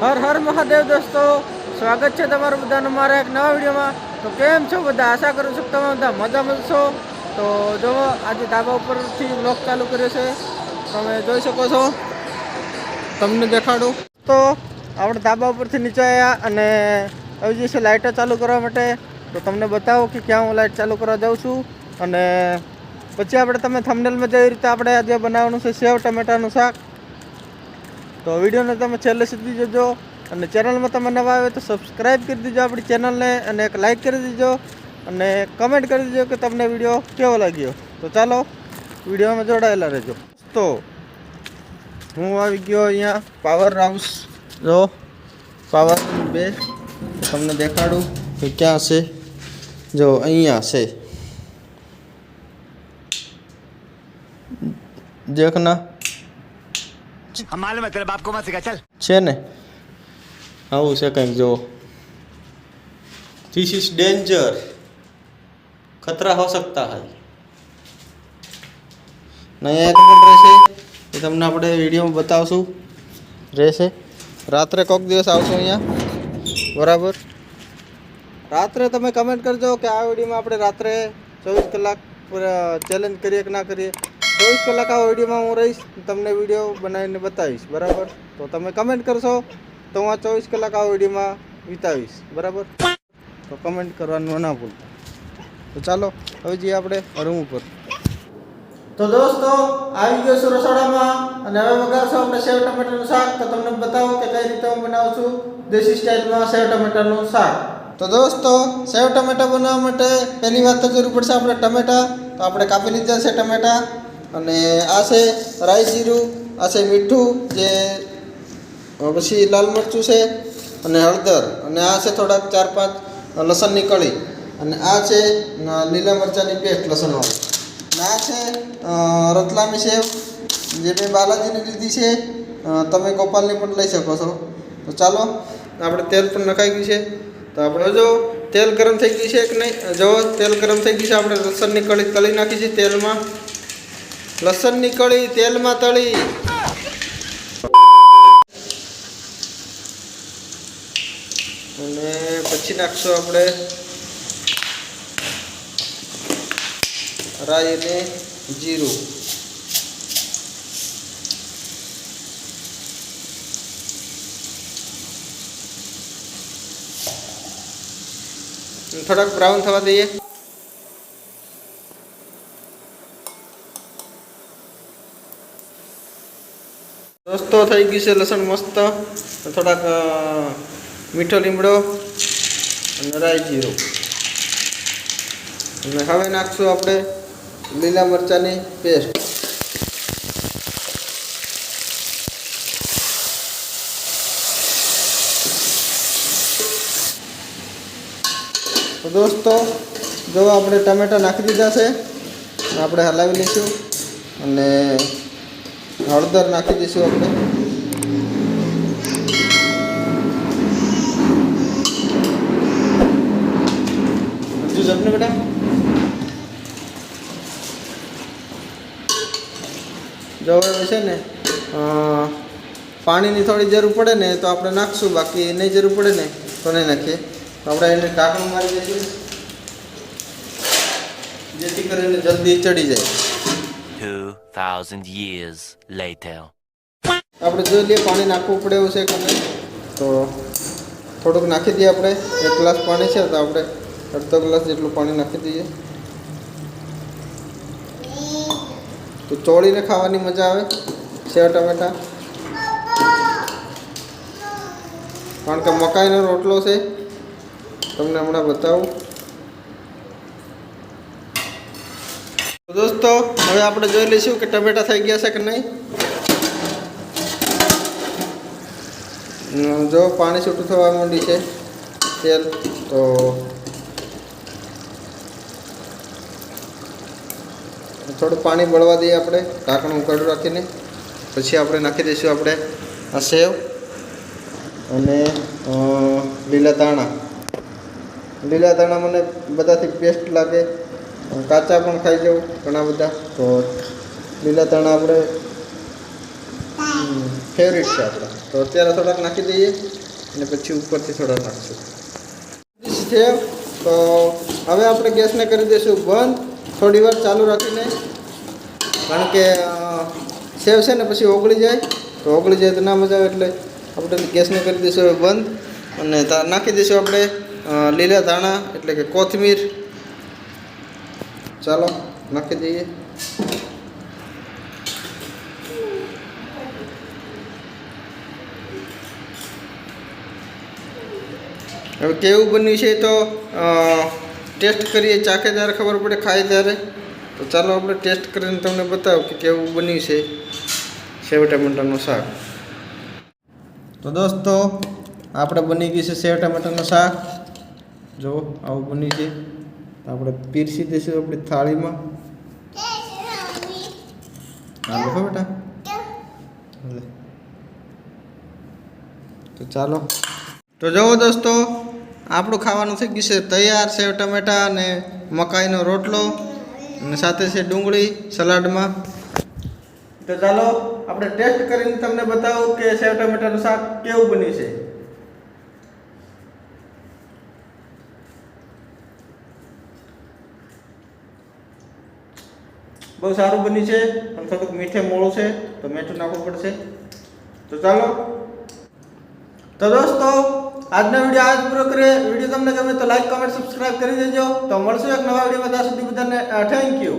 હર હર મહાદેવ દોસ્તો, સ્વાગત છે તમારું બધાનું મારા એક નવા વિડીયોમાં. તો કેમ છો બધા? આશા કરું છું તમે બધા મજામાં છો. તો જો આજે ધાબા ઉપરથી બ્લોગ ચાલુ કર્યો છે. તમે જોઈ શકો છો. તમને દેખાડું. તો આપણે ધાબા ઉપરથી નીચે આવ્યા અને આવી જશે લાઇટો ચાલુ કરવા માટે. તો તમને બતાવો કે ક્યાં હું લાઇટ ચાલુ કરવા જાઉં છું. અને પછી આપણે તમે થમનેલમાં જેવી રીતે આપણે આજે બનાવવાનું છે સેવ ટમેટાનું શાક. તો વિડીયોને તમે છેલ્લે સુધી જોજો અને ચેનલમાં તમે નવા આવે તો સબસ્ક્રાઈબ કરી દેજો આપણી ચેનલને અને એક લાઇક કરી દેજો અને કમેન્ટ કરી દેજો કે તમને વીડિયો કેવો લાગ્યો. તો ચાલો, વિડીયોમાં જોડાયેલા રહેજો. તો હું આવી ગયો અહીંયા પાવર હાઉસ જો પાવર બે. તમને દેખાડું કે ક્યાં છે જો, અહીંયા છે દેખના. हम मालूम है तेरे बाप को मत सिखा चल છે ને આવું છે કંઈક જો ધીસ ઇઝ ડેન્જર ખતરા હો सकता है નહીં એક પણ રહેશે એ તમને આપણે વિડીયોમાં બતાવશું રહેશે રાત્રે કોઈક દિવસ આવશું અહીંયા બરાબર રાત્રે તમે કમેન્ટ કરજો કે આ વિડીયોમાં આપણે રાત્રે ચોવીસ કલાક ચેલેન્જ કરીએ કે ના કરીએ ચોવીસ કલાક આ વિડીયોમાં હું રહીશ, તમને વીડિયો બનાવીને બતાવીશ, બરાબર? તો તમે કમેન્ટ કરશો, તો હું આ ચોવીસ કલાક આ વિડીયોમાં વિતાવીશ, બરાબર? તો કમેન્ટ કરવાનું ના ભૂલતા. તો ચાલો, હવે જઈએ આપણે રૂમ ઉપર. તો દોસ્તો, આવી ગયો છું રસોડામાં, અને હવે વગાડશો આપણે સેવ ટમેટાનું શાક. તો તમને બતાવો કે કઈ રીતે હું બનાવું છું. દેશી સ્ટાઇલમાં સેવ ટમેટાનું શાક. તો દોસ્તો, સેવ ટમેટા બનાવવા માટે પહેલી વાત તો જરૂર પડશે આપણે ટમેટા. તો આપણે કાપી લીધા છે ટમેટા. અને આ છે રાઈ જીરું, આ છે મીઠું, જે પછી લાલ મરચું છે અને હળદર. અને આ છે થોડાક ચાર પાંચ લસણની કળી. અને આ છે લીલા મરચાંની પેસ્ટ લસણવાળી. અને આ છે રતલામી સેવ, જે મેં બાલાજીની લીધી છે તમે ગોપાલની પણ લઈ શકો છો. તો ચાલો, આપણે તેલ પણ નખાઈ ગયું છે. તો આપણે જો, તેલ ગરમ થઈ ગયું છે કે નહીં? જો, તેલ ગરમ થઈ ગયું છે, આપણે લસણની કળી, તળી નાખી છે તેલમાં. લસણની કળી તેલમાં તળી. અને પછી નાખશું આપણે રાઈ અને જીરું. થોડાક બ્રાઉન થવા દઈએ. દોસ્તો થઈ ગયું છે, લસણ મસ્ત. થોડાક મીઠો લીમડો અને રાઈ જીરું. અને હવે નાખશું આપણે લીલા મરચાંની પેસ્ટ. દોસ્તો, જો આપણે ટમેટા નાખી દીધા છે, આપણે હલાવી લઈશું. અને હળદર નાખી દઈશું આપણે. હજુ જમને બેટા? જો હવે છે ને પાણીની થોડી જરૂર પડે ને તો આપણે નાખશું, બાકી નહીં જરૂર પડે ને તો નહીં નાખીએ. તો આપણે એને ઢાંકણું મારી દઈશું. જેથી કરીને જલ્દી ચડી જાય. 2,000 years later. આપણે જોઈ લઈએ પાણી નાખવું પડે એવું છે કે તો થોડુંક નાખી દઈએ આપણે. એક ગ્લાસ પાણી છે તો આપણે અડધો ગ્લાસ જેટલું પાણી નાખી દઈએ. તો ચોળીને ખાવાની મજા આવે. સેવ ટમેટા. કારણ કે મકાઈનો રોટલો છે. તમને હમણાં બતાવું. દોસ્તો, હવે આપણે જોઈ લઈશું કે ટમેટા થઈ ગયા છે કે નહીં. જો, પાણી છૂટું થવા માંડી છે, તેલ, તો થોડું પાણી બળવા દઈએ આપણે, ઢાંકણું ઉકાળું રાખીને. પછી આપણે નાખી દઈશું આપણે આ સેવ અને લીલા દાણા લીલા દાણા મને બધાથી બેસ્ટ લાગે. કાચા પણ ખાઈ જવું ઘણા બધા. તો લીલા તણા આપણે ફેવરિટ છે આપણા. તો અત્યારે થોડાક નાખી દઈએ અને પછી ઉપરથી થોડાક નાખશું. સેવ તો હવે આપણે ગેસને કરી દઈશું બંધ. થોડી વાર ચાલુ રાખીને, કારણ કે સેવ છે ને પછી ઓગળી જાય. તો ઓગળી જાય તો ના મજા આવે એટલે આપણે ગેસને કરી દઈશું હવે બંધ. અને નાખી દઈશું આપણે લીલા ધાણા એટલે કે કોથમીર. ચાલો, નાખી દઈએ. હવે કેવું બન્યું છે તો ટેસ્ટ કરીએ, ચાખે ત્યારે ખબર પડે, ખાય ત્યારે. તો ચાલો આપણે ટેસ્ટ કરીને તમને બતાવો કે કેવું બન્યું છે સેવ ટમેટાનું શાક. તો દોસ્તો, આપણે બની ગયું છે સેવ ટમેટાનું શાક. જો આવું બન્યું છે. આપણે પીરસી દઈશું આપણી થાળીમાં. હાલો હો બેટા. તો ચાલો. તો જુઓ દોસ્તો, આપણું ખાવાનું થઈ ગયું છે તૈયાર, સેવ ટમેટા અને મકાઈનો રોટલો અને સાથે છે ડુંગળી સલાડમાં. તો ચાલો, આપણે ટેસ્ટ કરીને તમને બતાવું કે સેવ ટમેટાનું શાક કેવું બન્યું છે. બહુ સારું બન્યું છે પણ થોડુંક મીઠે મોળું છે તો મીઠું નાખવું પડશે. તો ચાલો. તો દોસ્તો, આજનો વીડિયો આજ પૂરો કરીએ. વીડિયો તમને ગમે તો લાઈક કમેન્ટ સબસ્ક્રાઈબ કરી દેજો. તો મળશું એક નવા વિડીયોમાં. ત્યાં સુધી બધાને થેન્ક યુ